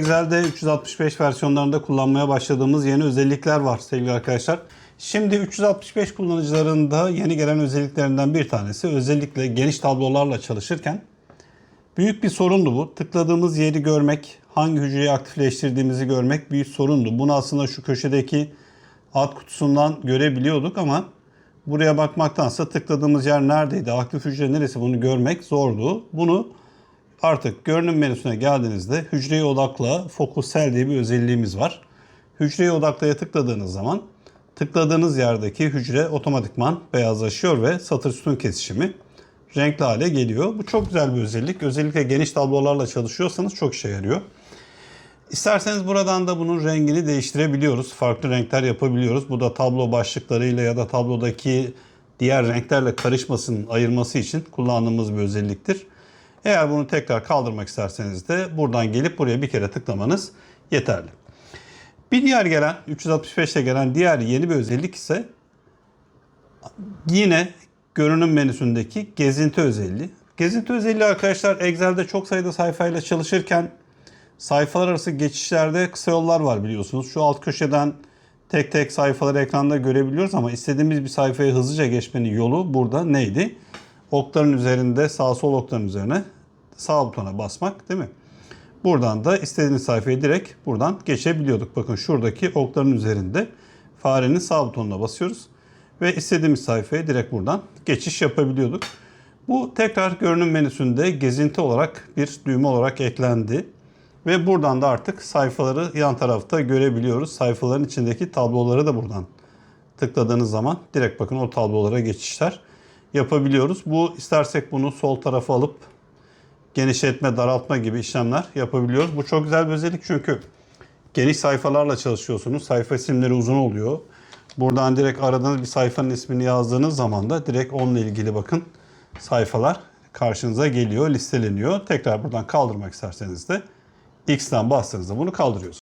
Excel'de 365 versiyonlarında kullanmaya başladığımız yeni özellikler var sevgili arkadaşlar. Şimdi 365 kullanıcılarında yeni gelen özelliklerinden bir tanesi özellikle geniş tablolarla çalışırken büyük bir sorundu bu. Tıkladığımız yeri görmek, hangi hücreyi aktifleştirdiğimizi görmek büyük sorundu. Bunu aslında şu köşedeki alt kutusundan görebiliyorduk ama buraya bakmaktansa tıkladığımız yer neredeydi, aktif hücre neresi bunu görmek zordu. Bunu Artık görünüm menüsüne geldiğinizde hücreye odakla Focus Cell diye bir özelliğimiz var. Hücreye odaklaya tıkladığınız zaman tıkladığınız yerdeki hücre otomatikman beyazlaşıyor ve satır sütun kesişimi renkli hale geliyor. Bu çok güzel bir özellik. Özellikle geniş tablolarla çalışıyorsanız çok işe yarıyor. İsterseniz buradan da bunun rengini değiştirebiliyoruz. Farklı renkler yapabiliyoruz. Bu da tablo başlıklarıyla ya da tablodaki diğer renklerle karışmasının ayırması için kullandığımız bir özelliktir. Eğer bunu tekrar kaldırmak isterseniz de buradan gelip buraya bir kere tıklamanız yeterli. Bir diğer gelen 365'te gelen diğer yeni bir özellik ise yine görünüm menüsündeki gezinti özelliği. Gezinti özelliği arkadaşlar Excel'de çok sayıda sayfayla çalışırken sayfalar arası geçişlerde kısa yollar var biliyorsunuz. Şu alt köşeden tek tek sayfaları ekranda görebiliyoruz ama istediğimiz bir sayfaya hızlıca geçmenin yolu burada neydi? Okların üzerinde sağ sol okların üzerine sağ butona basmak değil mi? Buradan da istediğiniz sayfayı direkt buradan geçebiliyorduk. Bakın şuradaki okların üzerinde farenin sağ butonuna basıyoruz. Ve istediğimiz sayfaya direkt buradan geçiş yapabiliyorduk. Bu tekrar görünüm menüsünde gezinti olarak bir düğme olarak eklendi. Ve buradan da artık sayfaları yan tarafta görebiliyoruz. Sayfaların içindeki tabloları da buradan tıkladığınız zaman direkt bakın o tablolara geçişler yapabiliyoruz. Bu istersek bunu sol tarafa alıp genişletme, daraltma gibi işlemler yapabiliyoruz. Bu çok güzel bir özellik çünkü geniş sayfalarla çalışıyorsunuz. Sayfa isimleri uzun oluyor. Buradan direkt aradığınız bir sayfanın ismini yazdığınız zaman da direkt onunla ilgili bakın sayfalar karşınıza geliyor, listeleniyor. Tekrar buradan kaldırmak isterseniz de X'ten bastığınızda bunu kaldırıyorsunuz.